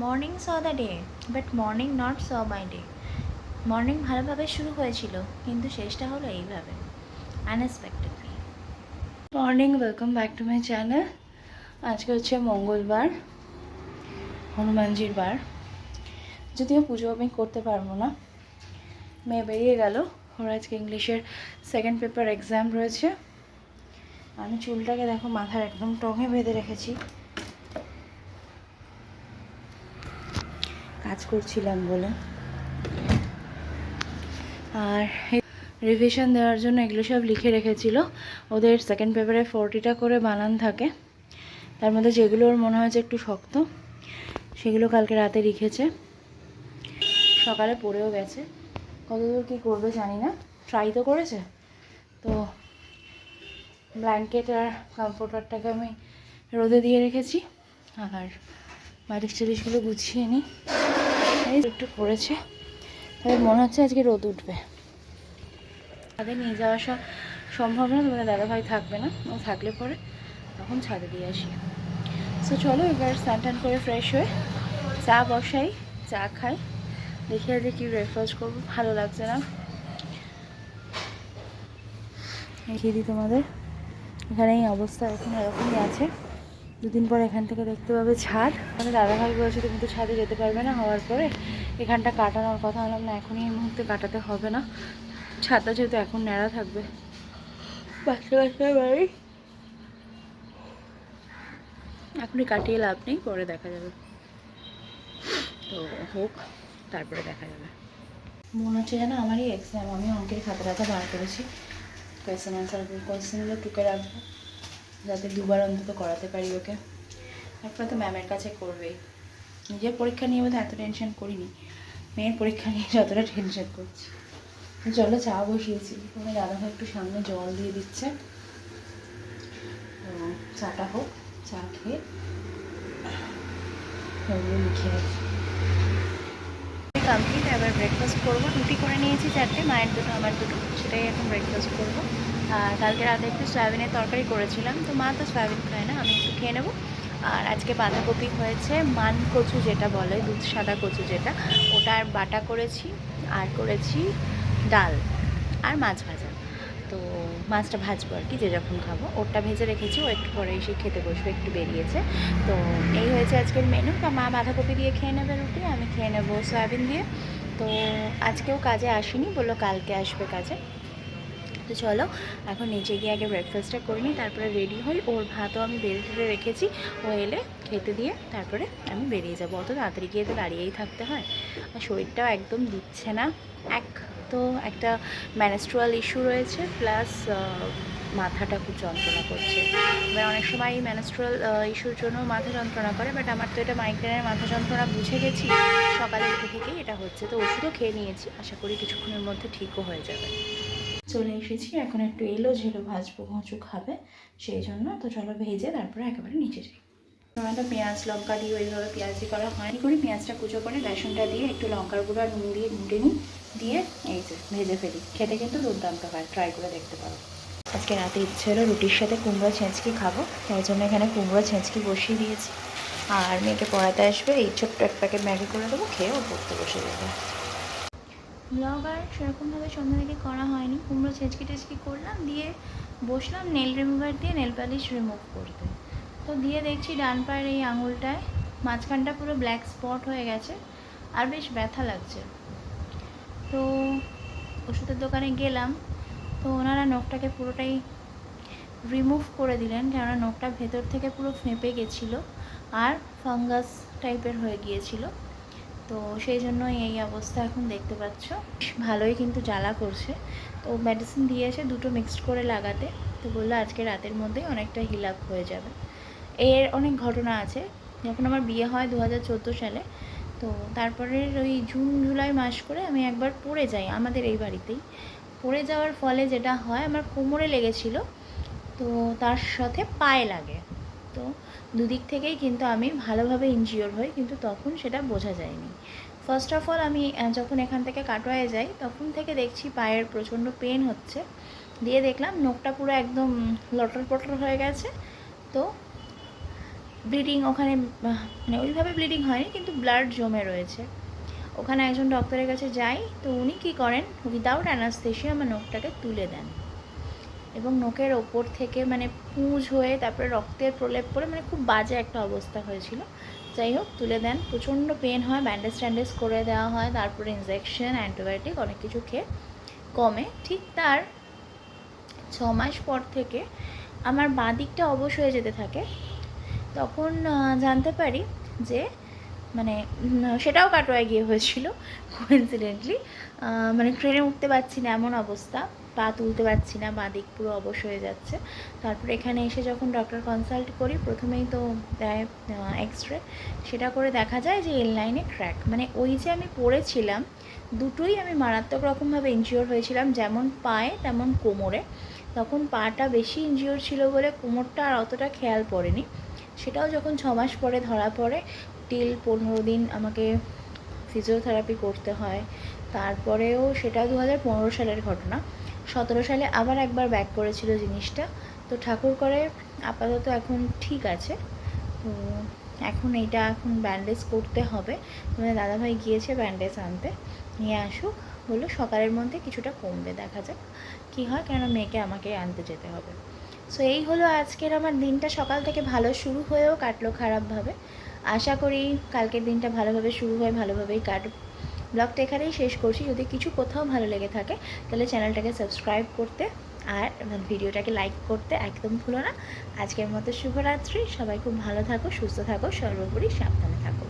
Morning shows the day but morning not shows my day morning ভালোভাবে শুরু হয়েছিল, কিন্তু শেষটা হলো এইভাবে unexpectedly morning welcome back to my channel আজকে হচ্ছে মঙ্গলবার, হনুমানজির বার। যদিও পুজো আমি করতে পারব না মেয়ে বেরিয়ে গেল, ওর আজকে ইংলিশের সেকেন্ড পেপার এক্সাম রয়েছে। আমি চুলটাকে দেখো মাথার একদম টঙে বেঁধে রেখেছি। কাজ করছিলাম বলে। আর রিভিশন দেওয়ার জন্য এগুলো সব লিখে রেখেছিল। ওদের সেকেন্ড পেপারে ফোরটিটা করে বানান থাকে। তার মধ্যে যেগুলো ওর মনে হয়েছে একটু শক্ত, সেগুলো কালকে রাতে লিখেছে। সকালে পড়েও গেছে। কতদূর কী করবে জানি না। ট্রাই তো করেছে। তো ব্ল্যাঙ্কেট আর কমফোর্টারটাকে আমি রোদে দিয়ে রেখেছি। আর বালিশ টালিশগুলো গুছিয়ে নিই এই একটু পড়েছে। তবে মনে হচ্ছে আজকে রোদ উঠবে। তাদের নিয়ে যাওয়া আসা সম্ভব না, তোমাদের দাদাভাই থাকবে না, ও থাকলে পরে তখন ছাদে দিয়ে আসি। সো চলো এবার স্নান টান করে ফ্রেশ হয়ে চা বসাই, চা খাই। দেখি আজকে কী ব্রেকফাস্ট করব, ভালো লাগছে না। দেখিয়ে দিই তোমাদের। এখানে এই অবস্থা এখন এরকমই আছে। দুদিন পর এখান থেকে দেখতে পাবে ছাদ। মানে দাদাভাই বলেছে তুমি তো ছাদে যেতে পারবে না হওয়ার পরে। এখানটা কাটানোর কথা হলাম না এখনই এই মুহূর্তে কাটাতে হবে না। ছাদটা যেহেতু এখন ন্যাড়া থাকবে। বাচ্চা বাচ্চা বাড়ি এখনই কাটিয়ে লাভ নেই পরে দেখা যাবে। তো হোক তারপরে দেখা যাবে। মনে হচ্ছে যেন আমারই এক্সাম আমি অঙ্কের খাতা টাতা বার করেছি। কোয়েশ্চেন অ্যান্সার কোয়েশ্চেনগুলো টুকে রাখব। যাতে দুবার অন্তত করাতে পারি ওকে। তারপরে তো ম্যামের কাছে করবেই। নিজের পরীক্ষা নিয়ে বোধহয় এত টেনশন করিনি। মেয়ের পরীক্ষা নিয়ে যতটা টেনশন করছি। চলো চা বসিয়েছি। তোমার দাদাভাই একটু সামনে জল দিয়ে দিচ্ছে। চাটা হোক, চা খেয়ে লিখে রাখি। কমপ্লিট এবার ব্রেকফাস্ট করব। রুটি করে নিয়েছি চারটে। মায়ের দুটো আমার দুটো সেটাই এখন ব্রেকফাস্ট করব। কালকে রাতে একটু সয়াবিনের তরকারি করেছিলাম। তো মা তো সয়াবিন খায় না, আমি একটু খেয়ে নেব। আর আজকে বাঁধাকপি হয়েছে মান কচু যেটা বলে, দুধ সাদা কচু যেটা। ওটার বাটা করেছি, আর করেছি ডাল আর মাছ ভাজা। তো মাছটা ভাজবো আর কি, যে যখন খাব। ওরটা ভেজে রেখেছি, ও একটু পরে এসে খেতে বসবে, একটু বেরিয়েছে। তো এই হয়েছে আজকের মেনু বা মা বাঁধাকপি দিয়ে খেয়ে নেবে রুটি, আমি খেয়ে নেব সয়াবিন দিয়ে। তো আজকেও কাজে আসিনি, বলল কালকে আসবে কাজে। তো চলো, এখন নিচে গিয়ে আগে ব্রেকফাস্টটা করে নিই, তারপরে রেডি হই। ওর ভাতও আমি বেড়ে টেড়ে রেখেছি। ও এলে খেতে দিয়ে তারপরে আমি বেরিয়ে যাব। অত তাড়াতাড়ি গিয়ে তো দাঁড়িয়েই থাকতে হয়। আর শরীরটাও একদম দিচ্ছে না। এক তো একটা ম্যানেস্ট্রুয়াল ইস্যু রয়েছে প্লাস মাথাটা খুব যন্ত্রণা করছে। এবার অনেক সময় এই ম্যানেস্ট্রুয়াল ইস্যুর জন্য মাথা যন্ত্রণা করে বাট আমার তো এটা মাইগ্রেনের মাথা যন্ত্রণা বুঝে গেছি। সকালে উঠে থেকেই এটা হচ্ছে। তো ওষুধও খেয়ে নিয়েছি। আশা করি কিছুক্ষণের মধ্যে ঠিকও হয়ে যাবে। চলে এসেছি এখন একটু এলো ঝেলো ভাজবো ঘুঁচু খাবে সেই জন্য। তো চলো ভেজে তারপরে একেবারে নিচে যাই। টমেটো পেঁয়াজ লঙ্কা দিয়ে ওইভাবে পেঁয়াজি করা হয়নি। করি পেঁয়াজটা কুচো করে বেসনটা দিয়ে একটু লঙ্কার গুঁড়ো আর নুন দিয়ে ঘুটে নিই। দিয়ে এই যে ভেজে ফেলি। খেতে কিন্তু দুর্দান্ত হয় ট্রাই করে দেখতে পারো। আজকে রাতে ইচ্ছে হলো রুটির সাথে কুমড়ো ছেঁচকি খাব তাই জন্য এখানে কুমড়ো ছেঁচকি বসিয়ে দিয়েছি। আর মেয়েকে পড়াতে আসবে এই ছোট্ট এক প্যাকেট ম্যাগি করে দেবো খেয়ে ও পড়তে বসে যাবে। ব্লগ আর সেরকমভাবে সন্ধ্যা থেকে করা হয়নি। কুমড়ো ছেঁচকি টেচকি করলাম, দিয়ে বসলাম নেল রিমুভার দিয়ে নেল পালিশ রিমুভ করতে। তো দিয়ে দেখছি ডান পায়ের এই আঙুলটায় মাঝখানটা পুরো ব্ল্যাক স্পট হয়ে গেছে, আর বেশ ব্যথা লাগছে। তো ওষুধের দোকানে গেলাম, তো ওনারা নখটাকে পুরোটাই রিমুভ করে দিলেন, কেননা নখটা ভেতর থেকে পুরো ফেঁপে গেছিল আর ফাঙ্গাস টাইপের হয়ে গিয়েছিল। তো সেই জন্যই এই অবস্থা এখন দেখতে পাচ্ছ। ভালোই কিন্তু জ্বালা করছে। তো মেডিসিন দিয়ে এসে দুটো মিক্সড করে লাগাতে তো বলল আজকে রাতের মধ্যেই অনেকটা হিল আপ হয়ে যাবে। এর অনেক ঘটনা আছে। যখন আমার বিয়ে হয় দু হাজার চোদ্দ সালে, তো তারপরে ওই জুন, জুলাই মাস করে আমি একবার পড়ে যাই আমাদের এই বাড়িতেই। পড়ে যাওয়ার ফলে যেটা হয়, আমার কোমরে লেগেছিল, তো তার সাথে পায়ে লাগে। তো দুদিক থেকেই কিন্তু আমি ভালোভাবে ইনজিওর হই, কিন্তু তখন সেটা বোঝা যায়নি। ফার্স্ট অফ অল আমি যখন এখান থেকে কাটোয়ায় যাই, তখন থেকে দেখছি পায়ের প্রচণ্ড পেন হচ্ছে। দিয়ে দেখলাম নখটা পুরো একদম লটর পটর হয়ে গেছে। তো ব্লিডিং ওখানে মানে ওইভাবে ব্লিডিং হয়নি, কিন্তু ব্লাড জমে রয়েছে। ওখানে একজন ডক্টরের কাছে যাই, তো উনি কী করেন? উইদাউট অ্যানাস্থেশিয়া আমার নোকটাকে তুলে দেন। এবং নোকের ওপর থেকে মানে পুঁজ হয়ে তারপরে রক্তের প্রলেপ পড়ে মানে খুব বাজে একটা অবস্থা হয়েছিল। যাই হোক, তুলে দেন। প্রচণ্ড পেন হয় ব্যান্ডেজ ট্যান্ডেজ করে দেওয়া হয়, তারপরে ইনজেকশন অ্যান্টিবায়োটিক অনেক কিছু খেয়ে কমে। ঠিক তার ছ মাস পর থেকে আমার বাঁ দিকটা অবশ হয়ে যেতে থাকে। তখন জানতে পারি যে মানে সেটাও কাটোয়ায় গিয়ে হয়েছিল কোইন্সিডেন্টলি মানে ট্রেনে উঠতে পারছি না, এমন অবস্থা। পা তুলতে পারছি না, বাঁ দিক পুরো অবশ হয়ে যাচ্ছে। তারপরে এখানে এসে যখন ডক্টর কনসাল্ট করি, প্রথমেই তো দেয় এক্স রে সেটা করে দেখা যায় যে এল লাইনে ক্র্যাক মানে ওই যে আমি পড়েছিলাম, দুটোই আমি মারাত্মক রকমভাবে ইনজিওর হয়েছিলাম, যেমন পায়ে, তেমন কোমরে। তখন পাটা বেশি ইনজিওর ছিল বলে কোমরটা আর অতটা খেয়াল পড়েনি। সেটাও যখন ছ মাস পরে ধরা পড়ে টিল পনেরো দিন আমাকে ফিজিওথেরাপি করতে হয়। তারপরেও সেটা দু হাজার পনেরো সালের ঘটনা। সতেরো সালে আবার একবার ব্যাক করেছিল জিনিসটা। তো ঠাকুর করে আপাতত এখন ঠিক আছে। তো এখন এইটা এখন ব্যান্ডেজ করতে হবে। তোমাদের দাদাভাই গিয়েছে ব্যান্ডেজ আনতে। নিয়ে আসুক, বলল সকালের মধ্যে কিছুটা কমবে, দেখা যাক কী হয়। কেন মেয়েকে আমাকে আনতে যেতে হবে। সো এই হলো আজকের আমার দিনটা। সকাল থেকে ভালো শুরু হয়েও কাটলো খারাপভাবে। আশা করি কালকের দিনটা ভালোভাবে শুরু হয়ে, ভালোভাবেই কাটবে। ব্লগটা এখানেই শেষ করছি। যদি কিছু কোথাও ভালো লেগে থাকে, তাহলে চ্যানেলটাকে সাবস্ক্রাইব করতে আর ভিডিওটাকে লাইক করতে একদম ভুলো না। আজকের মতো শুভরাত্রি। সবাই খুব ভালো থাকো, সুস্থ থাকো, সর্বোপরি সাবধানে থাকো।